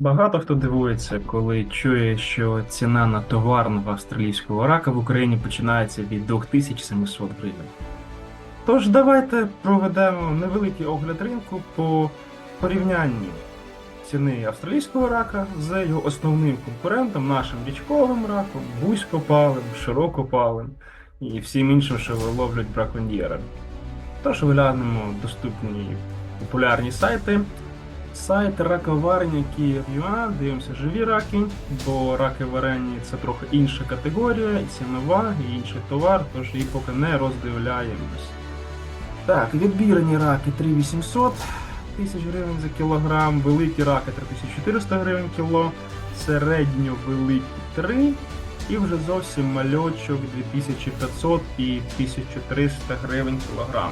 Багато хто дивується, коли чує, що ціна на товарного австралійського рака в Україні починається від 2700 гривень. Тож давайте проведемо невеликий огляд ринку по порівнянні ціни австралійського рака з його основним конкурентом, нашим річковим раком, вузькопалим, широкопалим і всім іншим, що ловлять браконьєри. Тож оглянемо доступні популярні сайти. Сайт раковарня Київ.ua, дивимося живі раки, бо раки варені це трохи інша категорія, і цінова, і інший товар, тож її поки не роздивляємось. Так, відбірні раки 3800 тисяч гривень за кілограм, великі раки 3400 гривень кіло, середньо великі 3 і вже зовсім мальочок 2500 і 1300 гривень кілограм.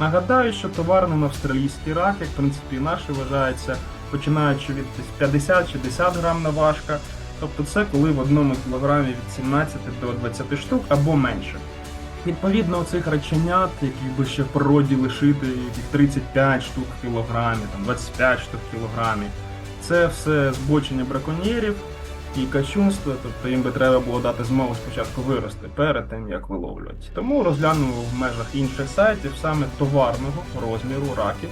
Нагадаю, що товарним австралійський рак, як в принципі і наші, вважається починаючи від 50-60 грам на важка. Тобто це коли в одному кілограмі від 17 до 20 штук або менше. Відповідно, цих раченят, яких би ще в природі лишити від 35 штук в кілограмі, там 25 штук в кілограмі, це все збочення браконьєрів і качунство, тобто їм би треба було дати змогу спочатку вирости перед тим, як виловлювати. Тому розглянемо в межах інших сайтів саме товарного розміру раків.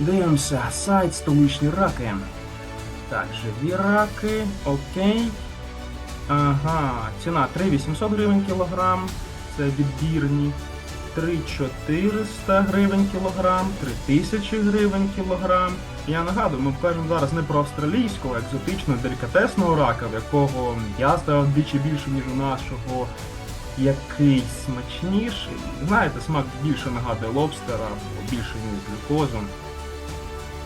Дивимося, сайт столичні раки. Так, живі раки, окей. Ага, ціна 3800 гривень кілограм, це відбірні. 3400 гривень кілограм, 3000 гривень кілограм. Я нагадую, ми кажемо зараз не про австралійського, екзотичного, делікатесного рака, в якого м'яса вдвічі більше, ніж у нашого, який смачніший. Знаєте, смак більше нагадує лобстера, або більше ніж глюкозу.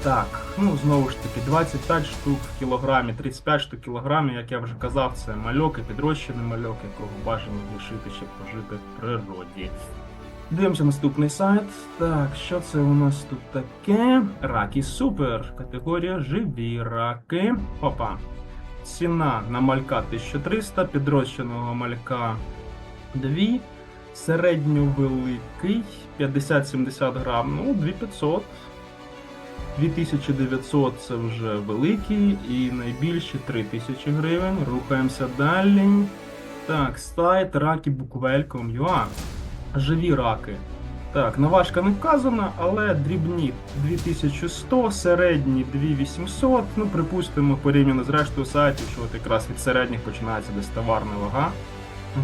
Так, ну знову ж таки, 25 штук в кілограмі, 35 штук в кілограмі, як я вже казав, це мальок і підрощений мальок, якого бажано лишити, щоб пожити в природі. Дивимося наступний сайт. Так, що це у нас тут таке? Раки супер. Категорія живі раки. Опа. Ціна на малька 1300, підрощеного малька 2. Середньовеликий 50-70 грам, ну 2500. 2900 це вже великий і найбільші 3000 гривень. Рухаємося далі. Так, сайт rakibukvel.com.ua. Живі раки. Так, наважка не вказана, але дрібні 2100, середні 2800. Ну, припустимо, порівняно з рештою сайтів, що от якраз від середніх починається десь товарна вага.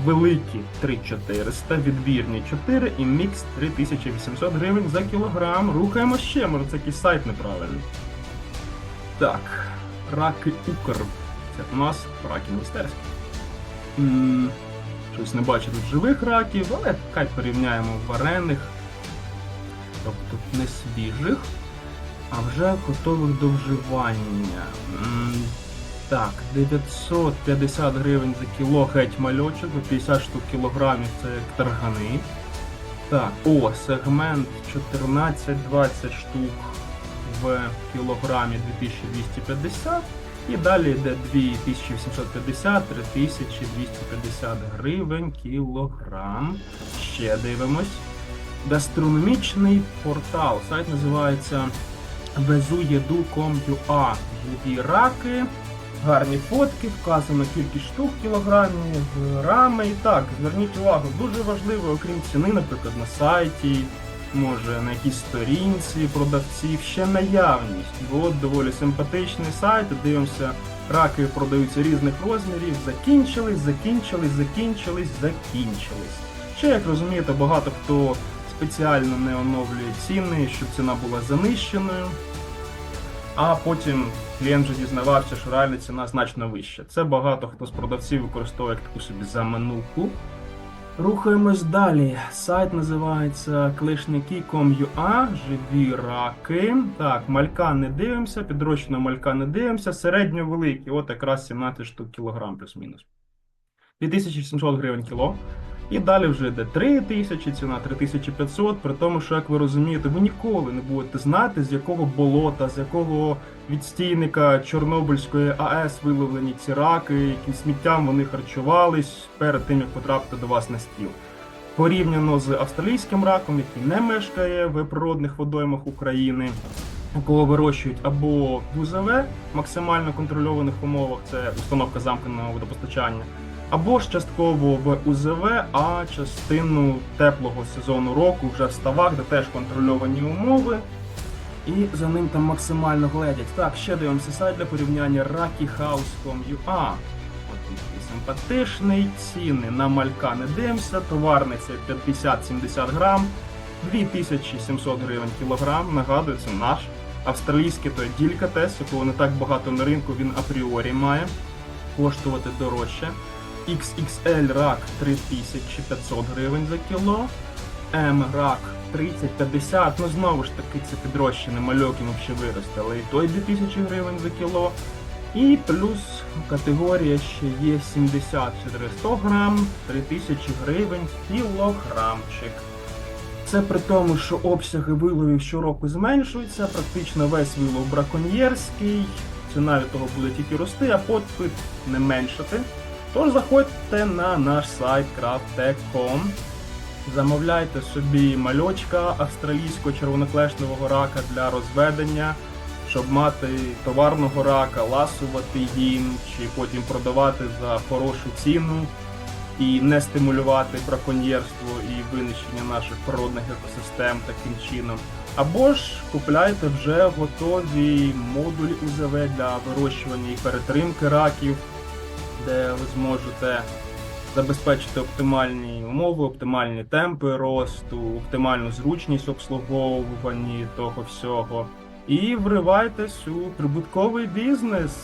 Великі 3400, відбірні 4 і мікс 3800 гривень за кілограм. Рухаємо ще, може це якийсь сайт неправильний. Так, раки Укр. Це у нас раки міністерські. Щось не бачу живих раків, але хай порівняємо варених, тобто не свіжих, а вже готових до вживання. Так, 950 гривень за кіло геть мальочок, 50 штук кілограмів це як таргани. Так, о, сегмент 14-20 штук в кілограмі 2250. І далі йде 2850-3250 гривень кілограм. Ще дивимось. Гастрономічний портал. Сайт називається bezuyedu.com.ua. Живі раки. Гарні фотки, вказано кількість штук кілограмів, грами. І так, зверніть увагу, дуже важливо, окрім ціни, наприклад, на сайті, може на якійсь сторінці продавців, ще наявність. Бо от доволі симпатичний сайт, дивимося, раки продаються різних розмірів, закінчились, закінчились, закінчились, закінчились. Ще, як розумієте, багато хто спеціально не оновлює ціни, щоб ціна була занищеною. А потім клієнт вже дізнавався, що реальна ціна значно вища. Це багато хто з продавців використовує таку собі замануху. Рухаємось далі. Сайт називається клишники.com.ua, живі раки. Так, малька не дивимося, підрощена малька не дивимося, середньовеликі, от якраз 17 штук кілограм плюс-мінус. 2700 гривень кіло. І далі вже йде 3000, ціна 3500, при тому, що, як ви розумієте, ви ніколи не будете знати, з якого болота, з якого відстійника Чорнобильської АЕС виловлені ці раки, яким сміттям вони харчувались перед тим, як потрапити до вас на стіл. Порівняно з австралійським раком, який не мешкає в природних водоймах України, кого вирощують або в УЗВ, максимально контрольованих умовах, це установка замкненого водопостачання, або ж частково в УЗВ, а частину теплого сезону року вже в ставах, де теж контрольовані умови. І за ним там максимально гледять. Так, ще дивимося сайт для порівняння rockyhouse.com.ua. От симпатичний, ціни на малька не дивимося, товарний це 50-70 грам, 2700 гривень кілограм. Нагадую, це наш австралійський той дількатес, якого не так багато на ринку, він апріорі має коштувати дорожче. XXL рак 3500 гривень за кіло. М рак 30-50, ну знову ж таки це підрощений мальок йому ще виросте, але і той 2000 гривень за кіло. І плюс категорія ще є 70 400 грам, 3000 гривень кілограмчик. Це при тому, що обсяги виловів щороку зменшуються, практично весь вилов браконьєрський, ціна від того буде тільки рости, а попит не меншати. Тож заходьте на наш сайт craft.com, замовляйте собі мальочка австралійського червоноклешневого рака для розведення, щоб мати товарного рака, ласувати їм, чи потім продавати за хорошу ціну і не стимулювати браконьєрство і винищення наших природних екосистем таким чином. Або ж купляйте вже готові модулі УЗВ для вирощування і перетримки раків, де ви зможете забезпечити оптимальні умови, оптимальні темпи росту, оптимальну зручність обслуговування того всього. І вривайтесь у прибутковий бізнес.